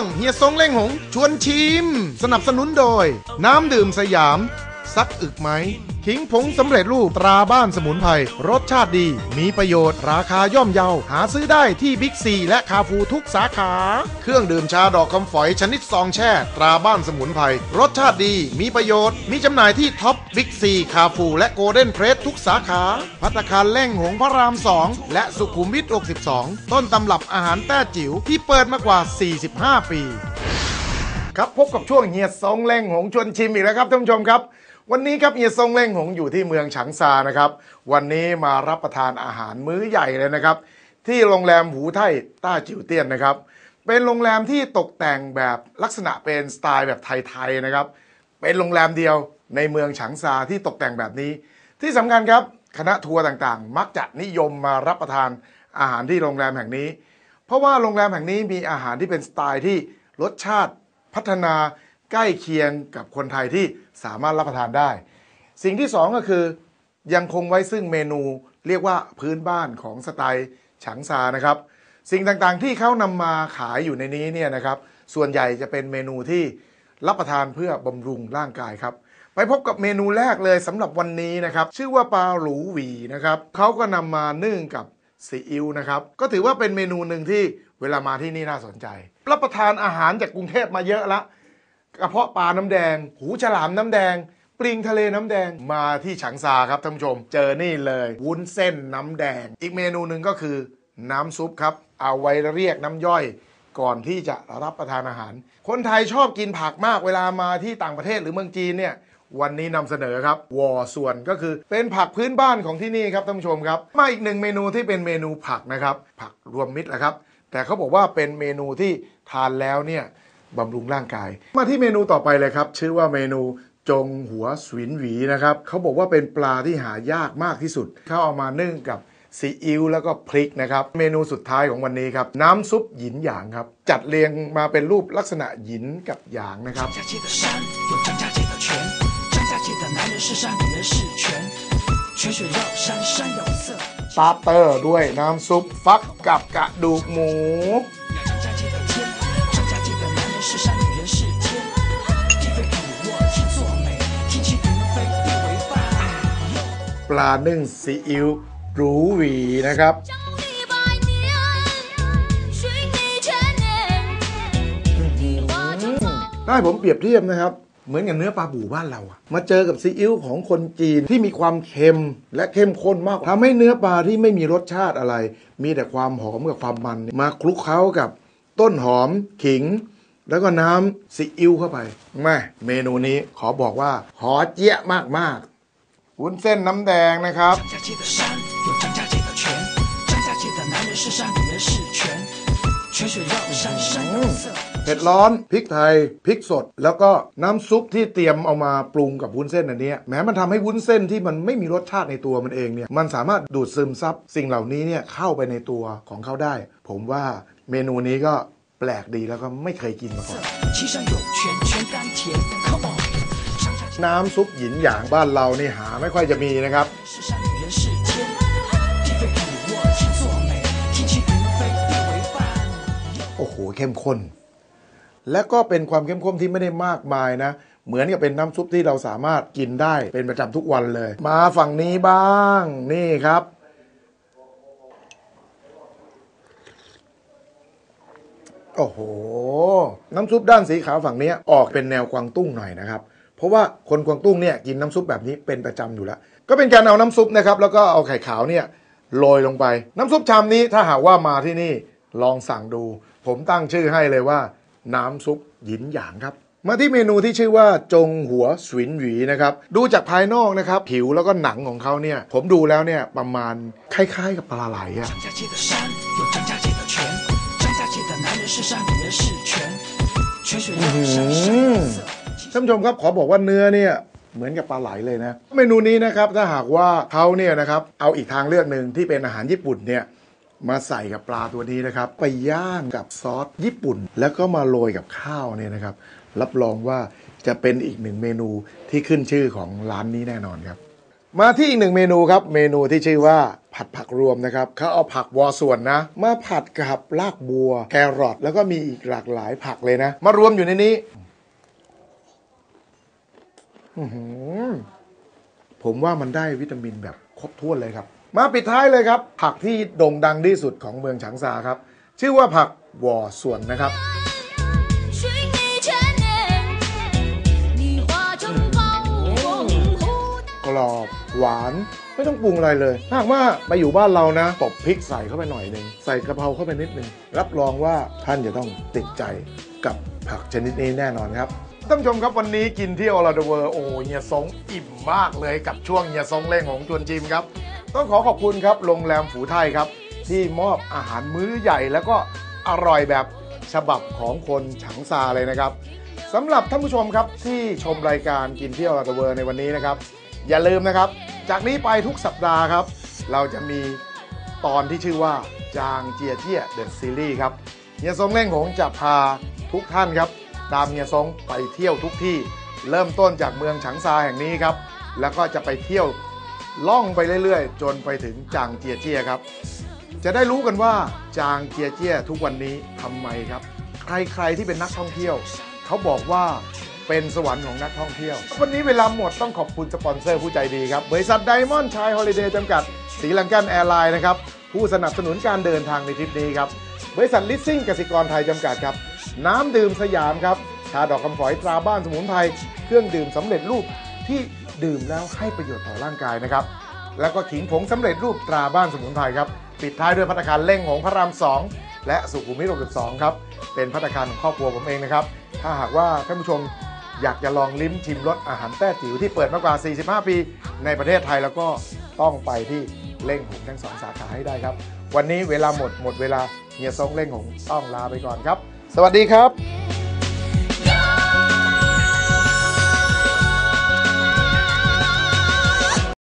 งเฮียซงเล่งหง ชวนชิม สนับสนุนโดย น้ำดื่มสยาม ซักอึกไหม ขิงผงสำเร็จรูปตราบ้านสมุนไพรรสชาติดี มีประโยชน์ ราคาย่อมเยา หาซื้อได้ที่บิ๊กซีและคาฟูทุกสาขา เครื่องดื่มชาดอกคำฝอยชนิดซองแช่ ตราบ้านสมุนไพรรสชาติดี มีประโยชน์ มีจำหน่ายที่ท็อปบิ๊กซีคาฟูและโกลเด้นเพรสทุกสาขาพัตคารเล่งหงพระราม 2 และสุขุมวิท62 ต้นตำรับอาหารแต้จิ๋วที่เปิดมากว่า 45 ปี ครับพบกับช่วงเฮียซงเล่งหงชวนชิมอีกแล้วครับท่านผู้ชมครับ วันนี้ครับเฮียซงเล่งหงอยู่ที่เมืองฉางซานะครับ วันนี้มารับประทานอาหารมื้อใหญ่เลยนะครับ ที่โรงแรมหูไทยต้าจิ๋วเตี้ยนนะครับ เป็นโรงแรมที่ตกแต่งแบบลักษณะเป็นสไตล์แบบไทยๆนะครับ เป็นโรงแรมเดียวในเมืองฉางซาที่ตกแต่งแบบนี้ ที่สำคัญครับคณะทัวร์ต่างๆ มักจะนิยมมารับประทานอาหารที่โรงแรมแห่งนี้ เพราะว่าโรงแรมแห่งนี้มีอาหารที่เป็นสไตล์ที่รสชาติพัฒนา ใกล้เคียงกับคนไทยที่สามารถรับประทานได้ สิ่งที่สองก็คือ ยังคงไว้ซึ่งเมนูเรียกว่าพื้นบ้านของสไตล์ฉางซานะครับ สิ่งต่างๆที่เขานำมาขายอยู่ในนี้เนี่ยนะครับ ส่วนใหญ่จะเป็นเมนูที่รับประทานเพื่อบำรุงร่างกายครับ ไปพบกับเมนูแรกเลยสำหรับวันนี้นะครับ ชื่อว่าปลาหลูหวีนะครับเขาก็นำมานึ่งกับซีอิ๊วนะครับ ก็ถือว่าเป็นเมนูหนึ่งที่เวลามาที่นี่น่าสนใจ รับประทานอาหารจากกรุงเทพมาเยอะละ กระเพาะปลาน้ำแดง หูฉลามน้ำแดง ปลิงทะเลน้ำแดงมาที่ฉางซาครับท่านผู้ชม เจอนี่เลยวุ้นเส้นน้ำแดง อีกเมนูหนึ่งก็คือน้ำซุปครับ เอาไว้เรียกน้ำย่อยก่อนที่จะรับประทานอาหาร คนไทยชอบกินผักมากเวลามาที่ต่างประเทศหรือเมืองจีนเนี่ย วันนี้นำเสนอครับวอส่วนก็คือเป็นผักพื้นบ้านของที่นี่ครับท่านผู้ชมครับ มาอีกหนึ่งเมนูที่เป็นเมนูผักนะครับ ผักรวมมิตรแหละครับ แต่เขาบอกว่าเป็นเมนูที่ทานแล้วเนี่ย บำรุงร่างกาย มาที่เมนูต่อไปเลยครับ ชื่อว่าเมนูจงหัวสวินหวีนะครับเขาบอกว่าเป็นปลาที่หายากมากที่สุดเขาเอามานึ่งกับซีอิ๊วแล้วก็พริกนะครับ เมนูสุดท้ายของวันนี้ครับ น้ำซุปหยินหยางครับ จัดเรียงมาเป็นรูปลักษณะหยินกับหยางนะครับสตาร์เตอร์ด้วยน้ำซุปฟักกับกระดูกหมู ปลานึ่งซีอิ๊วรูหวีนะครับได้ผมเปรียบเทียบนะครับ เหมือนกับเนื้อปลาบู่บ้านเราอะมาเจอกับซีอิ๊วของคนจีนที่มีความเค็มและเข้มข้นมากทำให้เนื้อปลาที่ไม่มีรสชาติอะไร มีแต่ความหอมกับความมันมาคลุกเคล้ากับต้นหอมขิง แล้วก็น้ำซีอิ๊วเข้าไปแม่เมนูนี้ขอบอกว่าหอเจี๊ยะมากๆ วุ้นเส้นน้ำแดงนะครับ เผ็ดร้อนพริกไทยพริกสด แล้วก็น้ำซุปที่เตรียมเอามาปรุงกับวุ้นเส้นอันนี้แม้มันทำให้วุ้นเส้นที่มันไม่มีรสชาติในตัวมันเองเนี่ยมันสามารถดูดซึมซับสิ่งเหล่านี้เนี่ยเข้าไปในตัวของเขาได้ ผมว่าเมนูนี้ก็แปลกดีแล้วก็ไม่เคยกินมาก่อน น้ำซุปหยินหยางบ้านเรานี่หาไม่ค่อยจะมีนะครับ โอ้โห เข้มข้น และก็เป็นความเข้มข้นที่ไม่ได้มากมายนะ เหมือนกับเป็นน้ำซุปที่เราสามารถกินได้เป็นประจำทุกวันเลย มาฝั่งนี้บ้าง นี่ครับโอ้โห น้ำซุปด้านสีขาวฝั่งนี้ออกเป็นแนวกวางตุ้งหน่อยนะครับ เพราะว่าคนกวางตุ้งเนี่ยกินน้ำซุปแบบนี้เป็นประจำอยู่แล้ว ก็เป็นการเอาน้ำซุปนะครับแล้วก็เอาไข่ขาวเนี่ยโรยลงไป น้ำซุปชามนี้ถ้าหากว่ามาที่นี่ลองสั่งดู ผมตั้งชื่อให้เลยว่า น้ำซุปหยินหยางครับ มาที่เมนูที่ชื่อว่าจงหัวสวินหวีนะครับดูจากภายนอกนะครับผิวแล้วก็หนังของเขาเนี่ยผมดูแล้วเนี่ยประมาณคล้ายๆกับปลาไหลอะ ท่านผู้ชมครับขอบอกว่าเนื้อเนี่ยเหมือนกับปลาไหลเลยนะเมนูนี้นะครับถ้าหากว่าเขาเนี่ยนะครับเอาอีกทางเลือกหนึ่งที่เป็นอาหารญี่ปุ่นเนี่ยมาใส่กับปลาตัวนี้นะครับ ไปย่างกับซอสญี่ปุ่น แล้วก็มาโรยกับข้าวเนี่ยนะครับ รับรองว่าจะเป็นอีกหนึ่งเมนูที่ขึ้นชื่อของร้านนี้แน่นอนครับ มาที่อีกหนึ่งเมนูครับ เมนูที่ชื่อว่าผัดผักรวมนะครับเขาเอาผักวอส่วนนะ มาผัดกับรากบัว แครอทแล้วก็มีอีกหลากหลายผักเลยนะ มารวมอยู่ในนี้ ผมว่ามันได้วิตามินแบบครบถ้วนเลยครับ มาปิดท้ายเลยครับ ผักที่โด่งดังที่สุดของเมืองฉางซาครับ ชื่อว่าผักวอส่วนนะครับกรอบหวานไม่ต้องปรุงอะไรเลยหากว่าไปอยู่บ้านเรานะตบพริกใส่เข้าไปหน่อยหนึ่งใส่กระเพราเข้าไปนิดหนึ่งรับรองว่าท่านจะต้องติดใจกับผักชนิดนี้แน่นอนครับ ท่านผู้ชมครับวันนี้กินเที่ยวอลาเดเวอร์โอ้เฮียซงอิ่มมากเลยกับช่วงเฮียซงเล่งของชวนจิมครับ ต้องขอขอบคุณครับโรงแรมฝูไทยครับ ที่มอบอาหารมื้อใหญ่แล้วก็อร่อยแบบฉบับของคนฉางซาเลยนะครับสำหรับท่านผู้ชมครับที่ชมรายการกินเที่ยวลาตะเวอร์ในวันนี้นะครับ อย่าลืมนะครับ จากนี้ไปทุกสัปดาห์ครับ เราจะมีตอนที่ชื่อว่าจางเจียเจียเดอะซีรีส์ครับเฮียซงเล่งหงจะพาทุกท่านครับ ตามเฮียซงไปเที่ยวทุกที่ เริ่มต้นจากเมืองฉางซาแห่งนี้ครับ แล้วก็จะไปเที่ยวล่องไปเรื่อยๆ จนไปถึงจางเจียเจียครับ จะได้รู้กันว่าจางเจียเจียทุกวันนี้ทำไมครับ ใครๆที่เป็นนักท่องเที่ยว เขาบอกว่าเป็นสวรรค์ของนักท่องเที่ยว วันนี้เวลาหมดต้องขอบคุณสปอนเซอร์ผู้ใจดีครับ บริษัทไดมอนด์ชายฮอลิเดย์จำกัดสีลังกันแอร์ไลน์นะครับ ผู้สนับสนุนการเดินทางในทริปนี้ครับ บริษัทลิสซิ่งกสิกรไทยจำกัดครับ น้ำดื่มสยามครับ ชาดอกคำฝอยตราบ้านสมุนไพร เครื่องดื่มสำเร็จรูปที่ดื่มแล้วให้ประโยชน์ต่อร่างกายนะครับ แล้วก็ขิงผงสำเร็จรูปตราบ้านสมุนไพรครับ ปิดท้ายด้วยพัตตาคารเล่งของพระราม 2 และสุขุมวิท62ครับ เป็นพัตตาคารของครอบครัวผมเองนะครับ ถ้าหากว่าท่านผู้ชมอยากจะลองลิ้มชิมรสอาหารแต้จิ๋วที่เปิดมากกว่า 45 ปี ในประเทศไทยแล้วก็ต้องไปที่เล่งหงทั้งสองสาขาให้ได้ครับ วันนี้เวลาหมดหมดเวลาเฮียซงเล่งหงต้องลาไปก่อนครับ สวัสดีครับ